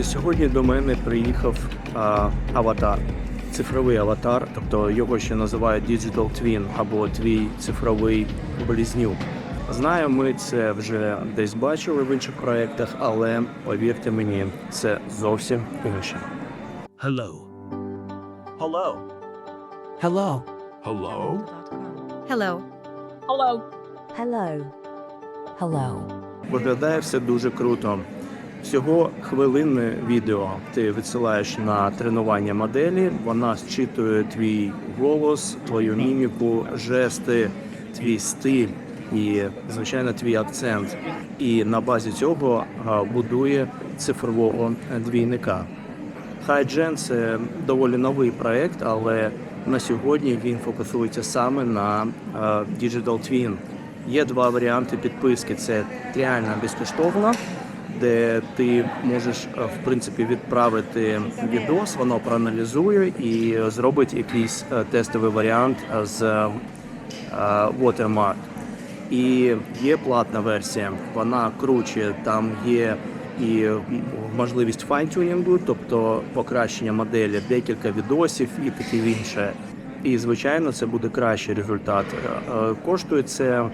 Друзі, сьогодні до мене приїхав а, аватар, цифровий аватар, тобто його ще називають Digital Twin або твій цифровий близнюк. Знаю, ми це вже десь бачили в інших проєктах, але повірте мені, це зовсім інше. Hello. Hello. Hello. Hello. Hello. Hello. Hello. Hello. Виглядає все дуже круто. Всього хвилинне відео ти відсилаєш на тренування моделі. Вона зчитує твій голос, твою міміку, жести, твій стиль і, звичайно, твій акцент. І на базі цього будує цифрового двійника. HiGen – це доволі новий проект, але на сьогодні він фокусується саме на Digital Twin. Є два варіанти підписки: це реально безкоштовна, де ти можеш е, в принципі відправити відос, воно проаналізує і зробить якийсь е, тестовий варіант з е, Watermark. І є платна версія, вона круче. Там є і можливість файнтюнінгу, тобто покращення моделі, декілька відосів і таке інше. І звичайно, це буде кращий результат. Коштує це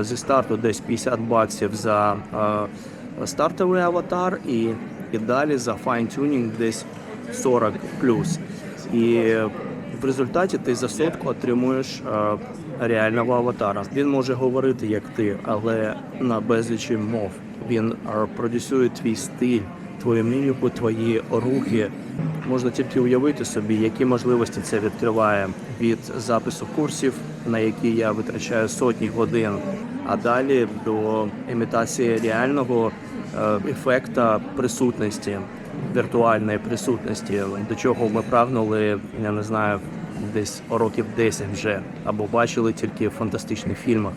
зі старту десь 50 баксів за стартовий аватар, і, і далі за файнтюнінг десь 40 плюс. І в результаті ти за сотку отримуєш е, реального аватара. Він може говорити як ти, але на безлічі мов. Він е, продюсує твій стиль, твою міміку, твої рухи. Можна тільки уявити собі, які можливості це відкриває від запису курсів, на які я витрачаю сотні годин, а далі до імітації реального ефекта присутності, віртуальної присутності, до чого ми прагнули, я не знаю, десь років 10 вже, або бачили тільки в фантастичних фільмах.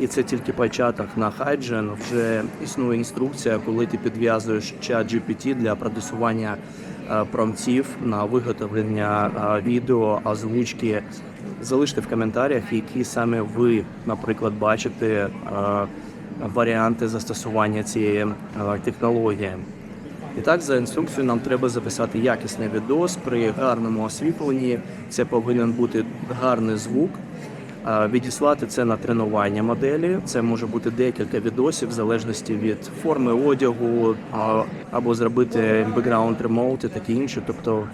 І це тільки початок на Хайджен. Вже існує інструкція, коли ти підв'язуєш чат GPT для продюсування е, промптів на виготовлення е, відео, озвучки. Залиште в коментарях, які саме ви, наприклад, бачите е, варіанти застосування цієї е, технології. І так, за інструкцією нам треба записати якісний відос при гарному освітленні. Це повинен бути гарний звук. Відіслати це на тренування моделі. Це може бути декілька відосів в залежності від форми одягу, або зробити бекграунд ремоут і таке інше. Тобто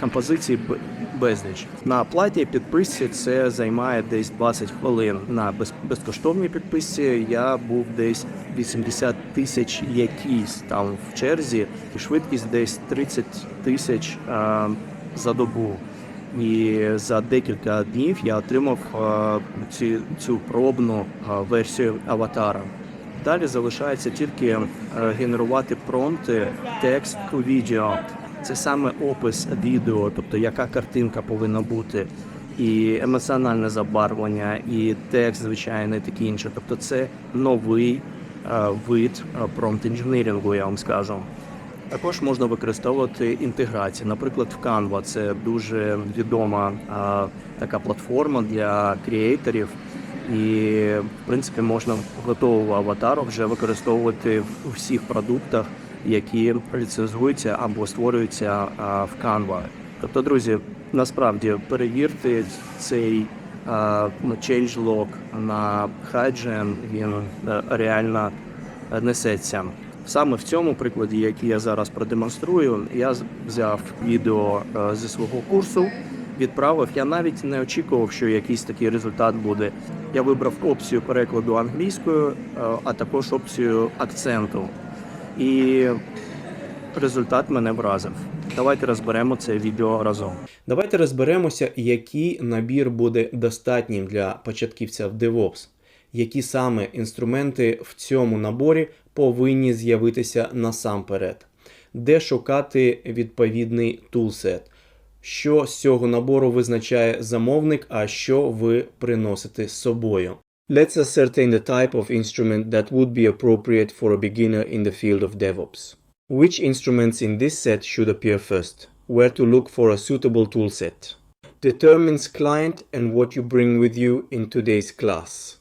композиції безліч. На платі підписці це займає десь 20 хвилин. На безкоштовній підписці я був десь 80 тисяч якісь там в черзі, і швидкість десь 30 тисяч за добу. І за декілька днів я отримав е, ці, цю пробну е, версію аватара. Далі залишається тільки е, генерувати промпти, текст у відео. Це саме опис відео, тобто яка картинка повинна бути, і емоціональне забарвлення, і текст, звичайно, і таке інше. Тобто це новий вид промпт інженерінгу, я вам скажу. Також можна використовувати інтеграції. Наприклад, в Canva це дуже відома а, така платформа для креаторів. І в принципі можна готового аватару вже використовувати у всіх продуктах, які ліцензуються або створюються а, в Canva. Тобто, друзі, насправді перевірте цей а, changelog на Hygen, він е, реально е, несеться. Саме в цьому прикладі, який я зараз продемонструю, я взяв відео е, зі свого курсу, відправив. Я навіть не очікував, що якийсь такий результат буде. Я вибрав опцію перекладу англійською, е, а також опцію акценту. І результат мене вразив. Давайте розберемо це відео разом. Давайте розберемося, який набір буде достатнім для початківця в DevOps. Які саме інструменти в цьому наборі повинні з'явитися насамперед, де шукати відповідний тулсет, що з цього набору визначає замовник, а що ви приносите з собою. Let's ascertain the type of instrument that would be appropriate for a beginner in the field of DevOps. Which instruments in this set should appear first? Where to look for a suitable toolset? Determines client and what you bring with you in today's class.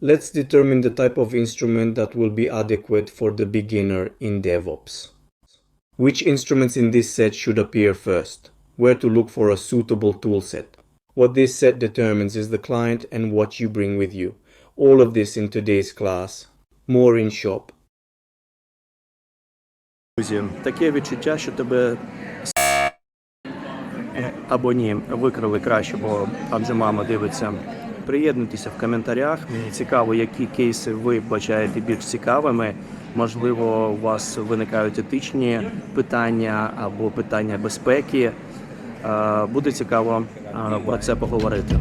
let's determine the type of instrument that will be adequate for the beginner in DevOps. Which instruments in this set should appear first? Where to look for a suitable toolset? What this set determines is the client and what you bring with you. All of this in today's class. More in shop. Друзі, таке відчуття, що тебе с- або ні, викрили краще, бо адже мама дивиться. Приєднуйтеся в коментарях. Мені цікаво, які кейси ви бачаєте більш цікавими. Можливо, у вас виникають етичні питання або питання безпеки. Е, Буде цікаво е, про це поговорити.